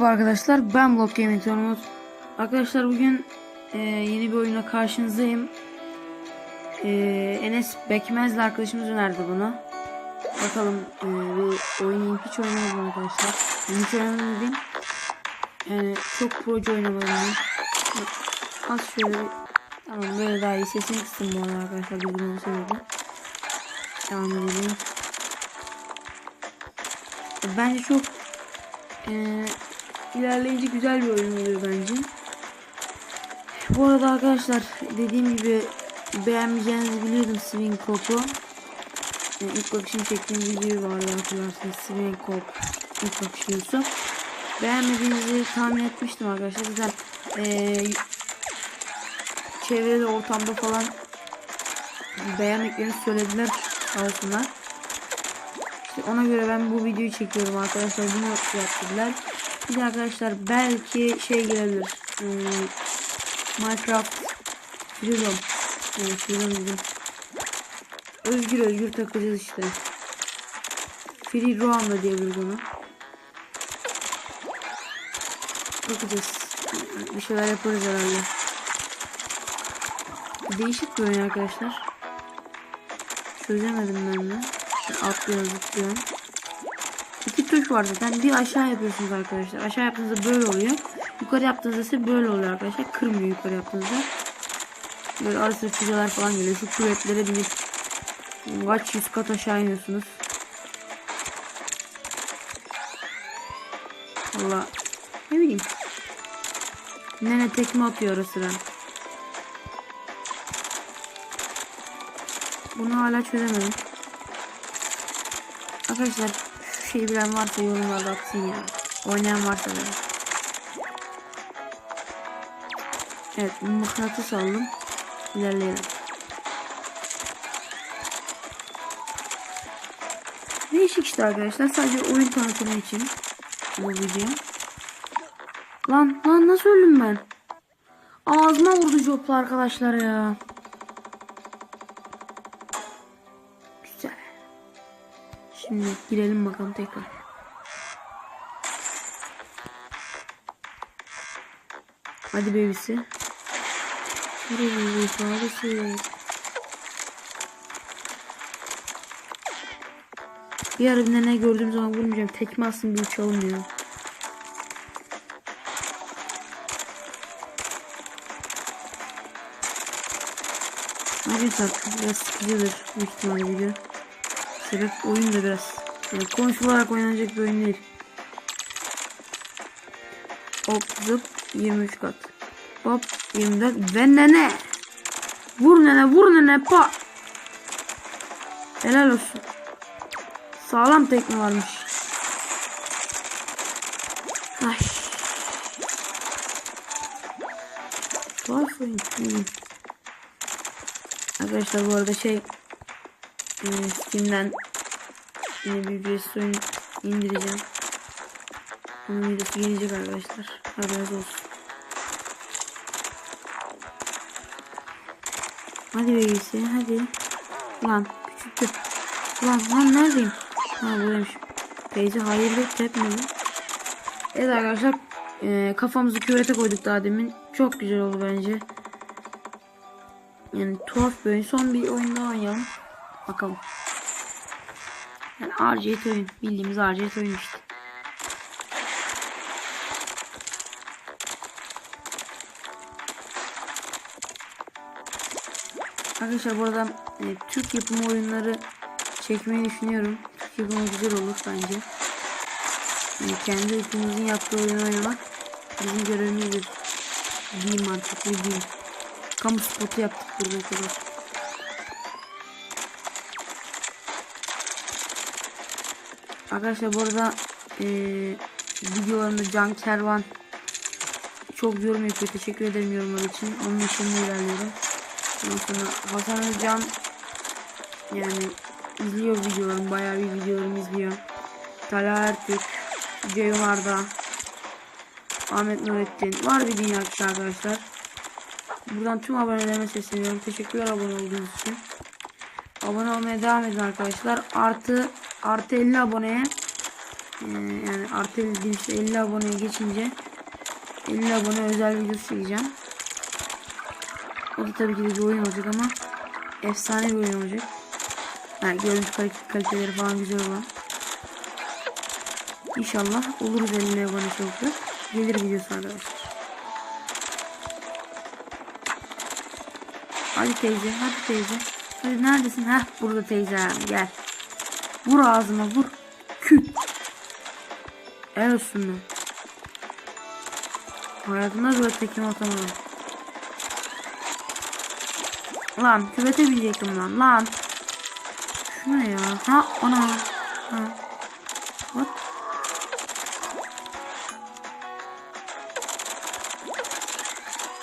Merhaba arkadaşlar ben Block Gaming Tormut. Arkadaşlar bugün e, yeni bir oyuna karşınızdayım. E, Enes Bekmez'le arkadaşımız önerdi bunu. Bakalım e, bu oyunu hiç oynamadım arkadaşlar. Yani hiç oynamadım dediğim. Yani çok proje oynamadım. Az şöyle tamam böyle daha iyi sesini kıstım bu arada arkadaşlar bildiğim sebebi. Devam edelim. Bence çok ee, ilerleyici güzel bir oyun oluyor bence. Bu arada arkadaşlar dediğim gibi beğenmeyeceğinizi biliyordum Swing Cop'u. Yani ilk bakışım çektiğim video vardı hatırlarsınız Swing Cop ilk bakış videosu. Beğenmediğinizi tahmin etmiştim arkadaşlar. Zaten ee, çevrede ortamda falan beğenmeklerini söylediler olsunlar. İşte ona göre ben bu videoyu çekiyorum arkadaşlar. Bunu yaptılar. Bir de arkadaşlar belki şey gelebilir. Hmm, Minecraft Freedom. Evet, Freedom dedim. Özgür özgür takacağız işte. Free roam da diyebiliriz onu. Bakacağız. Bir şeyler yaparız herhalde. Değişik bir oyun arkadaşlar. Çözemedim ben de. Atlıyor zıplıyor. İki tuş var zaten. Bir aşağı yapıyorsunuz arkadaşlar. Aşağı yaptığınızda böyle oluyor. Yukarı yaptığınızda ise böyle oluyor arkadaşlar. Kırmıyor yukarı yaptığınızda. Böyle arası füzeler falan geliyor. Şu küvetlere binip kaç yüz kat aşağı iniyorsunuz. Valla ne bileyim. Nene tekme atıyor ara sıra. Bunu hala çözemedim. Arkadaşlar şu şeyi bilen varsa yorumlarda atsın ya. Oynayan varsa da. Evet mıknatıs aldım. İlerleyelim. Değişik işte arkadaşlar. Sadece oyun tanıtımı için bu video. Lan lan nasıl öldüm ben? Ağzıma vurdu jopla arkadaşlar ya. Şimdi girelim bakalım tekrar. Hadi bebisi. Bebisi hadi Bir ara ne gördüğüm zaman vurmayacağım. Tekme aslında bir uçalım ya. Arkadaşlar biraz sıkıcıdır büyük ihtimalle video. Sebep oyun da biraz yani konuşularak oynanacak bir oyun değil. Hop zıp 23 kat. Hop 24 ve nene. Vur nene vur nene pa. Helal olsun. Sağlam tekme varmış. Ay. Tuhaf oyun. Arkadaşlar bu arada şey Steam'den yine bir ücretsiz oyun indireceğim. Onun videosu gelecek arkadaşlar. Haberiniz olsun. Hadi beygisi hadi. Lan küçüktü. Lan lan neredeyim? Ha buradaymış. Teyze hayırlı tepmedi. Evet arkadaşlar e, kafamızı küvete koyduk daha demin. Çok güzel oldu bence. Yani tuhaf bir oyun. Son bir oyun daha oynayalım. Bakalım. Yani RGT oyun. Bildiğimiz RGT oyun işte. Arkadaşlar burada e, Türk yapımı oyunları çekmeyi düşünüyorum. Türk yapımı güzel olur bence. Yani kendi ülkemizin yaptığı oyunu oynamak bizim görevimizdir. Artık ne diyeyim. Kamu spotu yaptık burada kadar. Arkadaşlar bu arada e, videolarımda Can Kervan çok yorum yapıyor. Teşekkür ederim yorumlar için. Onun için ilerliyorum. Sonra Hasan Özcan yani izliyor videolarım. Bayağı bir videolarımı izliyor. Talha Ertürk, Ceyhun Arda, Ahmet Nurettin. Var bir dünya kişi arkadaşlar. Buradan tüm abonelerime sesleniyorum. Teşekkürler abone olduğunuz için. Abone olmaya devam edin arkadaşlar. Artı artı 50 aboneye Ee, yani artı 50 değilse 50 aboneye geçince 50 abone özel videosu çekeceğim. O da tabii ki de bir oyun olacak ama efsane bir oyun olacak. Yani görüntü kal- kaliteleri falan güzel olan. İnşallah oluruz 50 abone çabukta. Gelir videosu arkadaşlar. Hadi teyze, hadi teyze. Hadi neredesin? Heh burada teyzem gel. Vur ağzıma vur. Küt. El be. Hayatımda böyle tekim atamadım. Lan küvete binecektim lan lan. Şu ne ya? Ha ana. Ha. What?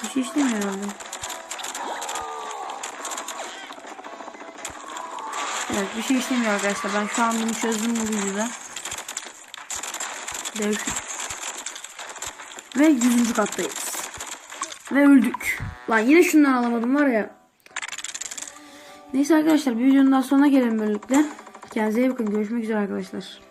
Bir şey işlemiyor herhalde. Evet bir şey işlemiyor arkadaşlar. Ben şu an bunu çözdüm bu videoda. Dev Ve 100. kattayız. Ve öldük. Lan yine şundan alamadım var ya. Neyse arkadaşlar bir videonun daha sonuna gelelim böylelikle. Kendinize iyi bakın. Görüşmek üzere arkadaşlar.